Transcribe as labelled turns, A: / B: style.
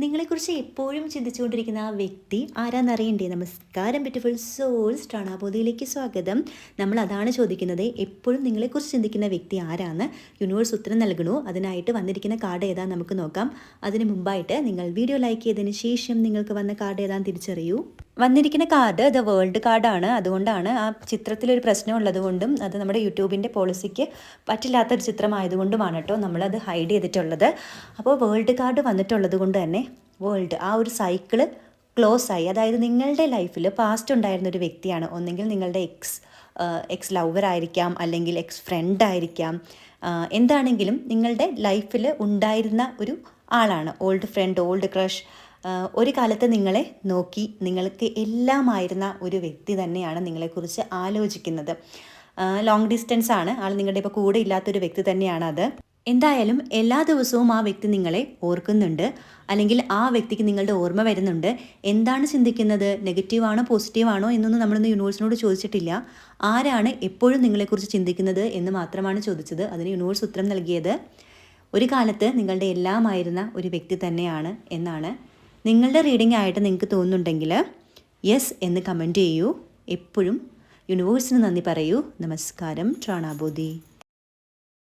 A: നിങ്ങളെക്കുറിച്ച് എപ്പോഴും ചിന്തിച്ചുകൊണ്ടിരിക്കുന്ന ആ വ്യക്തി ആരാന്നറിയണ്ടേ? നമസ്കാരം ബ്യൂട്ടിഫുൾ സോൾസ് ട്രണാബോധയിലേക്ക് സ്വാഗതം. നമ്മൾ അതാണ് ചോദിക്കുന്നത്. എപ്പോഴും നിങ്ങളെക്കുറിച്ച് ചിന്തിക്കുന്ന വ്യക്തി ആരാന്ന് യൂണിവേഴ്സ് ഉത്തരം നൽകണോ അതിനായിട്ട് വന്നിരിക്കുന്ന കാർഡ് ഏതാ നമുക്ക് നോക്കാം. അതിന് മുമ്പായിട്ട് നിങ്ങൾ വീഡിയോ ലൈക്ക് ചെയ്തതിന് ശേഷം നിങ്ങൾക്ക് വന്ന കാർഡ് ഏതാന്ന് തിരിച്ചറിയൂ. വന്നിരിക്കുന്ന കാർഡ് അത് വേൾഡ് കാർഡാണ്. അതുകൊണ്ടാണ് ആ ചിത്രത്തിലൊരു പ്രശ്നം ഉള്ളതുകൊണ്ടും അത് നമ്മുടെ യൂട്യൂബിന്റെ പോളിസിക്ക് പറ്റില്ലാത്തൊരു ചിത്രമായതുകൊണ്ടുമാണ് കേട്ടോ നമ്മളത് ഹൈഡ് ചെയ്തിട്ടുള്ളത്. അപ്പോൾ വേൾഡ് കാർഡ് വന്നിട്ടുള്ളത് കൊണ്ട് തന്നെ വേൾഡ് ആ ഒരു സൈക്കിൾ ക്ലോസ് ആയി. അതായത് നിങ്ങളുടെ ലൈഫിൽ പാസ്റ്റ് ഉണ്ടായിരുന്ന ഒരു വ്യക്തിയാണ്. ഒന്നെങ്കിൽ നിങ്ങളുടെ എക്സ് എക്സ് ലവർ ആയിരിക്കാം അല്ലെങ്കിൽ എക്സ് ഫ്രണ്ട് ആയിരിക്കാം. എന്താണെങ്കിലും നിങ്ങളുടെ ലൈഫിൽ ഉണ്ടായിരുന്ന ഒരു ആളാണ്. ഓൾഡ് ഫ്രണ്ട് ഓൾഡ് ക്രഷ് ഒരു കാലത്ത് നിങ്ങളെ നോക്കി നിങ്ങൾക്ക് എല്ലാമായിരുന്ന ഒരു വ്യക്തി തന്നെയാണ് നിങ്ങളെക്കുറിച്ച് ആലോചിക്കുന്നത്. ലോങ് ഡിസ്റ്റൻസ് ആണ്. ആൾ നിങ്ങളുടെ ഇപ്പോൾ കൂടെ ഇല്ലാത്തൊരു വ്യക്തി തന്നെയാണ് അത്. എന്തായാലും എല്ലാ ദിവസവും ആ വ്യക്തി നിങ്ങളെ ഓർക്കുന്നുണ്ട്. അല്ലെങ്കിൽ ആ വ്യക്തിക്ക് നിങ്ങളുടെ ഓർമ്മ വരുന്നുണ്ട്. എന്താണ് ചിന്തിക്കുന്നത്? നെഗറ്റീവാണോ പോസിറ്റീവാണോ എന്നൊന്നും നമ്മളൊന്ന് യൂണിവേഴ്സിനോട് ചോദിച്ചിട്ടില്ല. ആരാണ് എപ്പോഴും നിങ്ങളെക്കുറിച്ച് ചിന്തിക്കുന്നത് എന്ന് മാത്രമാണ് ചോദിച്ചത്. അതിന് യൂണിവേഴ്സ് ഉത്തരം നൽകിയത് ഒരു കാലത്ത് നിങ്ങളുടെ എല്ലാമായിരുന്ന ഒരു വ്യക്തി തന്നെയാണ് എന്നാണ്. നിങ്ങളുടെ റീഡിംഗ് ആയിട്ട് നിങ്ങൾക്ക് തോന്നുന്നുണ്ടെങ്കിൽ യെസ് എന്ന് കമന്റ് ചെയ്യൂ. എപ്പോഴും യൂണിവേഴ്സിന് നന്ദി പറയൂ. നമസ്കാരം. ട്രാണാബോധി